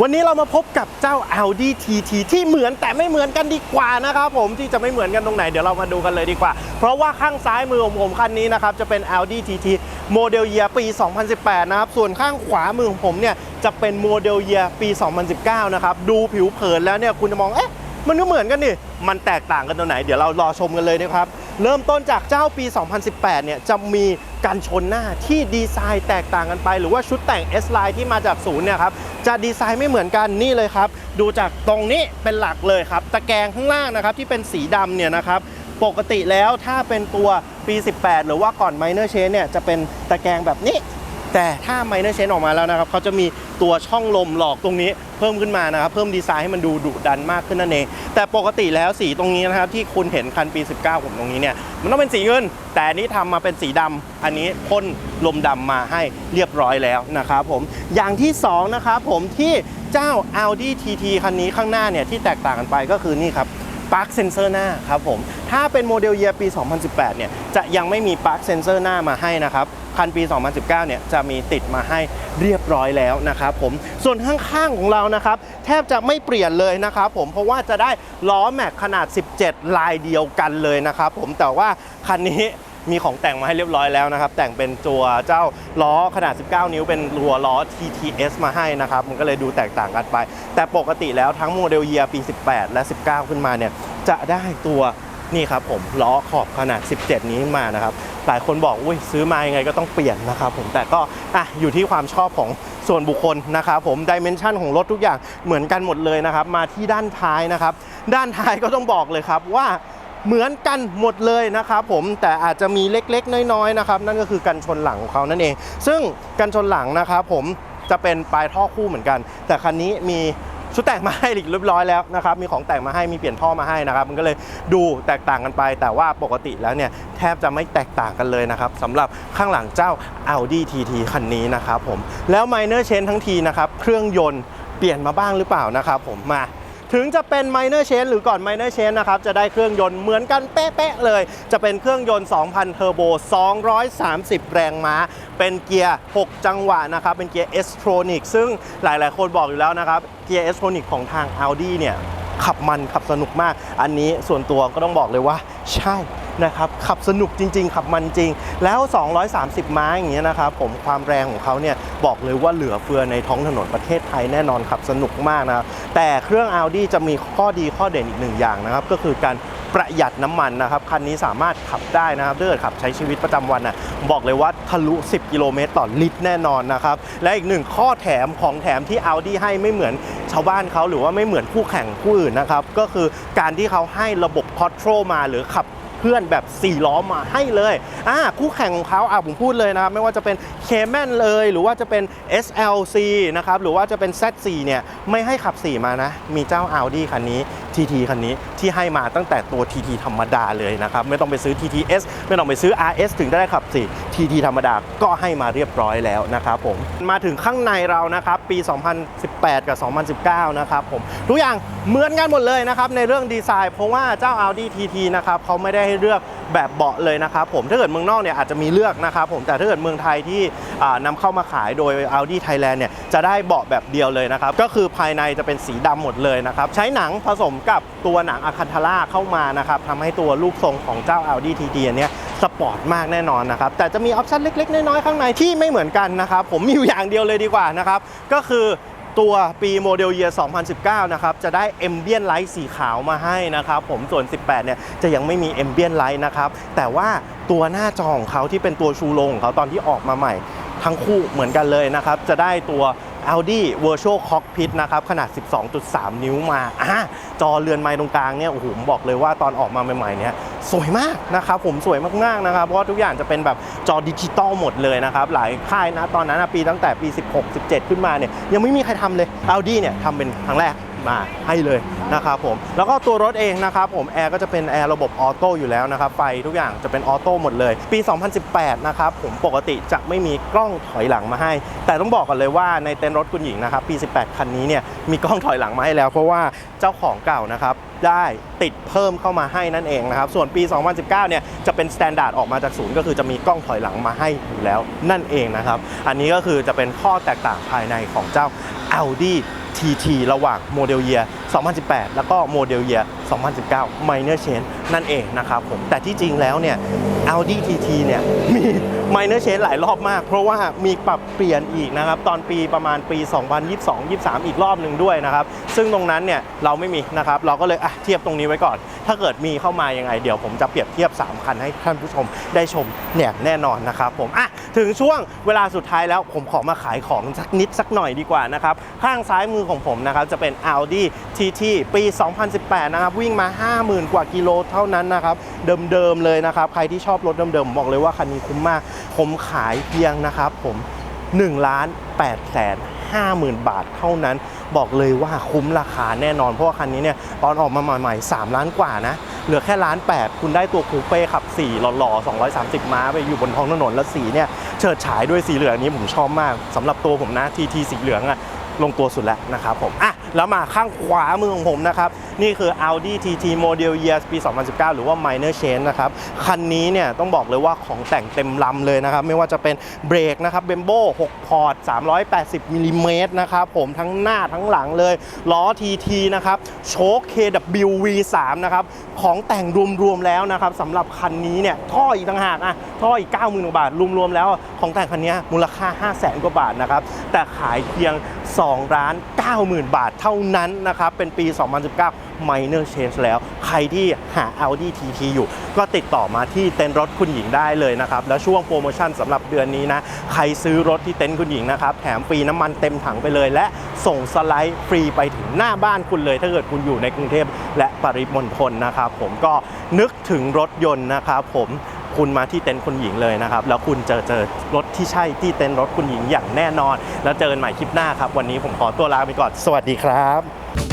วันนี้เรามาพบกับเจ้า Audi TT ที่เหมือนแต่ไม่เหมือนกันดีกว่านะครับผมที่จะไม่เหมือนกันตรงไหนเดี๋ยวเรามาดูกันเลยดีกว่า เพราะว่าข้างซ้ายมือของผมคันนี้นะครับจะเป็น Audi TT โมเดลเยียปี 2018 นะครับ ส่วนข้างขวามือของผมเนี่ยจะเป็นโมเดลเยียปี 2019 นะครับ ดูผิวเผินแล้วเนี่ยคุณจะมองเอ๊ะมันก็เหมือนกันนี่ มันแตกต่างกันตรงไหน เดี๋ยวเรารอชมกันเลยนะครับ เริ่มต้นจากเจ้าปี 2018 เนี่ย จะมีการชนหน้าที่ดีไซน์แตกต่างกันไป หรือว่าชุดแต่ง S line ที่มาจากศูนย์เนี่ยครับ จะดีไซน์ไม่เหมือนกันนี่เลยครับ ดูจากตรงนี้เป็นหลักเลยครับ ตะแกรงข้างล่างนะครับที่เป็นสีดำเนี่ยนะครับปกติแล้วถ้าเป็นตัวปี 18 หรือว่าก่อน minor change เนี่ยจะเป็นตะแกรงแบบนี้ แต่ถ้า minor change ออกมาแล้วนะครับเขาจะมีตัวช่องลมหลอกตรงนี้เพิ่มขึ้นมานะครับ เพิ่มดีไซน์ให้มันดูดุดันมากขึ้นนั่นเอง แต่ปกติแล้วสีตรงนี้นะครับที่คุณเห็นคันปี 19 ผมตรงนี้เนี่ยมันต้องเป็นสีเงิน แต่นนี้ทำมาเป็นสีดำอันนี้พ่นลมดำมาให้เรียบร้อยแล้วนะครับผมอย่างที่สองนะครับผมที่เจ้า Audi TT คันนี้ข้างหน้าเนี่ยที่แตกต่างกันไปก็คือนี่ครับ ปลั๊กเซนเซอร์หน้าครับผม ถ้าเป็นโมเดลเยียปี 2018 เนี่ย จะยังไม่มีปลั๊กเซนเซอร์หน้ามาให้นะครับ คันปี 2019 เนี่ย จะมีติดมาให้เรียบร้อยแล้วนะครับผม ส่วนข้างๆของเรานะครับ แทบจะไม่เปลี่ยนเลยนะครับผม เพราะว่าจะได้ล้อแม็กขนาด 17 ลายเดียวกันเลยนะครับผม แต่ว่าคันนี้ มีของแต่งมาให้เรียบร้อยแล้วนะครับ แต่งเป็นตัวเจ้าล้อขนาด 19 นิ้วเป็นรัวล้อ TTS มาให้นะครับ มันก็เลยดูแตกต่างกันไป แต่ปกติแล้วทั้งโมเดลเยียปี 18 และ 19 ขึ้นมาเนี่ยจะได้ตัวนี่ครับผมล้อขอบขนาด 17 นี้มานะครับหลายคนบอกอุ้ยซื้อมายังไงก็ต้องเปลี่ยนนะครับผมแต่ก็อะอยู่ที่ความชอบของส่วนบุคคลนะครับผมดิเมนชันของรถทุกอย่างเหมือนกันหมดเลยนะครับ มาที่ด้านท้ายนะครับ ด้านท้ายก็ต้องบอกเลยครับว่า เหมือนกันหมดเลยนะครับผมแต่อาจจะมีเล็กๆ น้อยๆนะครับนั่นก็คือกันชนหลังของเขานั่นเอง ซึ่งกันชนหลังนะครับผมจะเป็นปลายท่อคู่เหมือนกัน แต่คันนี้มีชุดแต่งมาให้เรียบร้อยแล้วนะครับมีของแต่งมาให้มีเปลี่ยนท่อมาให้นะครับ มันก็เลยดูแตกต่างกันไป แต่ว่าปกติแล้วเนี่ยแทบจะไม่แตกต่างกันเลยนะครับสำหรับข้างหลังเจ้า Audi TT คันนี้นะครับผมแล้ว Minor Change ทั้งทีนะครับเครื่องยนต์เปลี่ยนมาบ้างหรือเปล่านะครับผมมา ถึงจะเป็น minor change หรือก่อน minor change นะครับ จะได้เครื่องยนต์เหมือนกันเป๊ะๆเลย จะเป็นเครื่องยนต์ 2,000 เทอร์โบ 230 แรงม้า เป็นเกียร์ 6 จังหวะนะครับ เป็นเกียร์ s t r o n i c ซึ่งหลายๆ คนบอกอยู่แล้วนะครับ เกียร์ s t r o n i c ของทาง Audi เนี่ยขับมันขับสนุกมาก อันนี้ส่วนตัวก็ต้องบอกเลยว่า ใช่ นะครับขับสนุกจริง ๆ ขับมันจริง แล้ว 230 ม้าอย่างเงี้ยนะครับผมความแรงของเขาเนี่ยบอกเลยว่าเหลือเฟือในท้องถนนประเทศไทยแน่นอนขับสนุกมากนะแต่เครื่อง Audi จะมีข้อดีข้อเด่นอีกหนึ่งอย่างนะครับก็คือการประหยัดน้ำมันนะครับคันนี้สามารถขับได้นะครับถ้าเกิดขับใช้ชีวิตประจำวันน่ะบอกเลยว่าทะลุ 10 กิโลเมตรต่อลิตรแน่นอนนะครับและอีกหนึ่งข้อแถมของแถมที่ Audi ให้ไม่เหมือนชาวบ้านเขาหรือว่าไม่เหมือนคู่แข่งคู่อื่นนะครับก็คือการที่เขาให้ระบบ Control มาหรือขับ เพื่อนแบบ 4 ล้อมาให้เลยอ่าคู่แข่งของเขาอะผมพูดเลยนะครับไม่ว่าจะเป็นเคแมนเลย หรือว่าจะเป็น SLC นะครับหรือว่าจะเป็น Z4 เนี่ยไม่ให้ขับ 4 มานะ มีเจ้า Audi คันนี้ TT คันนี้ที่ให้มาตั้งแต่ตัว TT ธรรมดาเลยนะครับไม่ต้องไปซื้อ TTS ไม่ต้องไปซื้อ RS ถึงได้ขับ4 TT ธรรมดาก็ให้มาเรียบร้อยแล้วนะครับผมมาถึงข้างในเรานะครับปี 2018 กับ 2019 นะครับผมทุกอย่างเหมือนกันหมดเลยนะครับในเรื่องดีไซน์เพราะว่าเจ้า Audi TT นะครับเขาไม่ได้ให้เลือกแบบเบาะเลยนะครับผมถ้าเกิดเมืองนอกเนี่ยอาจจะมีเลือกนะครับผมแต่ถ้าเกิดเมืองไทยที่อ่านำเข้ามาขายโดย Audi Thailand เนี่ยจะได้เบาะแบบเดียวเลยนะครับก็คือภายในจะเป็นสีดำหมดเลยนะครับใช้หนังผสมกับตัวหนังอะคันทาร่าเข้ามานะครับทำให้ตัวรูปทรงของเจ้า Audi TT เนี้ยสปอร์ตมากแน่นอนนะครับแต่จะมีออปชั่นเล็กๆ น้อยๆ ข้างในที่ไม่เหมือนกันนะครับผมมีอยู่อย่างเดียวเลยดีกว่านะครับก็คือ ตัวปีโมเดลเยียร์2019 นะครับ จะได้เอมเบียนไลท์สีขาวมาให้นะครับ ผมส่วน 18 เนี่ย จะยังไม่มีเอมเบียนไลท์นะครับ แต่ว่าตัวหน้าจอของเขาที่เป็นตัวชูโรงของเขาตอนที่ออกมาใหม่ ทั้งคู่เหมือนกันเลยนะครับ จะได้ตัว Audi Virtual Cockpit นะครับ ขนาด 12.3 นิ้วมาอะจอเรือนไม้ตรงกลางเนี่ยโอ้โหผมบอกเลยว่าตอนออกมาใหม่ๆเนี่ย สวยมากนะครับผมสวยมากๆนะครับ เพราะทุกอย่างจะเป็นแบบจอดิจิตอลหมดเลยนะครับ หลายค่ายนะตอนนั้นปีตั้งแต่ปี 16 17 ขึ้นมาเนี่ยยังไม่มีใครทำเลย Audi เนี่ยทำเป็นครั้งแรกมาให้เลยนะครับผมแล้วก็ตัวรถเองนะครับผมแอร์ก็จะเป็นแอร์ระบบออโต้อยู่แล้วนะครับไฟทุกอย่างจะเป็นออโต้หมดเลย ปี 2018 นะครับผมปกติจะไม่มีกล้องถอยหลังมาให้ แต่ต้องบอกก่อนเลยว่าในเต็นท์รถคุณหญิงนะครับปี 18 คันนี้เนี่ยมีกล้องถอยหลังมาให้แล้ว เพราะว่า เจ้าของเก่านะครับได้ติดเพิ่มเข้ามาให้นั่นเองนะครับ ส่วนปี 2019 เนี่ยจะเป็นสแตนดาร์ดออกมาจากศูนย์ก็คือจะมีกล้องถอยหลังมาให้อยู่แล้วนั่นเองนะครับ อันนี้ก็คือจะเป็นข้อแตกต่างภายในของเจ้า Audi TT ระหว่างโมเดลเยีย 2018 แล้วก็โมเดลเยีย2019 Minor Change นั่นเองนะครับผม แต่ที่จริงแล้วเนี่ย Audi TT เนี่ยมี Minor Change หลายรอบมาก เพราะว่ามีปรับเปลี่ยนอีกนะครับ ตอนปีประมาณปี 2022-23 อีกรอบหนึ่งด้วยนะครับ ซึ่งตรงนั้นเนี่ยเราไม่มีนะครับ เราก็เลยอะเทียบตรงนี้ไว้ก่อนถ้าเกิดมีเข้ามายังไง เดี๋ยวผมจะเปรียบเทียบ 3 คันให้ท่านผู้ชมได้ชมเนี่ยแน่นอนนะครับผมอะถึงช่วงเวลาสุดท้ายแล้วผมขอมาขายของสักนิดสักหน่อยดีกว่านะครับ ข้างซ้ายมือของผมนะครับจะเป็น Audi TT ปี 2018 นะครับ วิ่งมา 50,000 กว่ากิโลเท่านั้นนะครับ เดิมๆเลยนะครับ ใครที่ชอบรถเดิมๆผมบอกเลยว่าคันนี้คุ้มมาก ผมขายเพียงนะครับผม1ล้าน8แสน 50,000 บาทเท่านั้น บอกเลยว่าคุ้มราคาแน่นอน เพราะว่าคันนี้เนี่ยตอนออกมาใหม่ๆ 3 ล้านกว่านะ เหลือแค่ล้าน8คุณได้ตัวคูเป้ขับ 4 หล่อๆ 230 ม้าไปอยู่บนท้องถนนแล้วสีเนี่ยเฉิดฉายด้วยสีเหลืองนี้ผมชอบมากสำหรับตัวผมนะทีทีสีเหลืองอะ ลงตัวสุดแล้วนะครับผมอะแล้วมาข้างขวามือของผมนะครับ นี่คือ Audi TT Model Year ปี 2019 หรือว่า Minor Change นะครับ คันนี้เนี่ยต้องบอกเลยว่าของแต่งเต็มลำเลยนะครับ ไม่ว่าจะเป็นเบรกนะครับเบมโบ6พอร์ต 380มิลลิเมตรนะครับผมทั้งหน้าทั้งหลังเลย ล้อ TT นะครับโชค KW V3 นะครับของแต่งรวมๆแล้วนะครับสำหรับคันนี้เนี่ยท่ออีกต่างหากอะท่ออีก 90,000กว่าบาทรวมๆแล้วของแต่งคันนี้มูลค่า 500,000กว่าบาทนะครับแต่ขายเพียง2ล้าน90,000 บาทเท่านั้นนะครับ เป็นปี 2019 Minor Change แล้ว ใครที่หา Audi TT อยู่ ก็ติดต่อมาที่เต็นท์รถคุณหญิงได้เลยนะครับ แล้วช่วงโปรโมชั่นสำหรับเดือนนี้นะ ใครซื้อรถที่เต็นท์คุณหญิงนะครับ แถมฟรีน้ำมันเต็มถังไปเลย และส่งสไลด์ฟรีไปถึงหน้าบ้านคุณเลย ถ้าเกิดคุณอยู่ในกรุงเทพและปริมณฑลนะครับผมก็นึกถึงรถยนต์นะครับผม คุณมาที่เต็นท์คุณหญิงเลยนะครับ แล้วคุณเจอเจอรถที่ใช่ที่เต็นท์รถคุณหญิงอย่างแน่นอน แล้วเจอกันใหม่คลิปหน้าครับ วันนี้ผมขอตัวลาไปก่อน สวัสดีครับ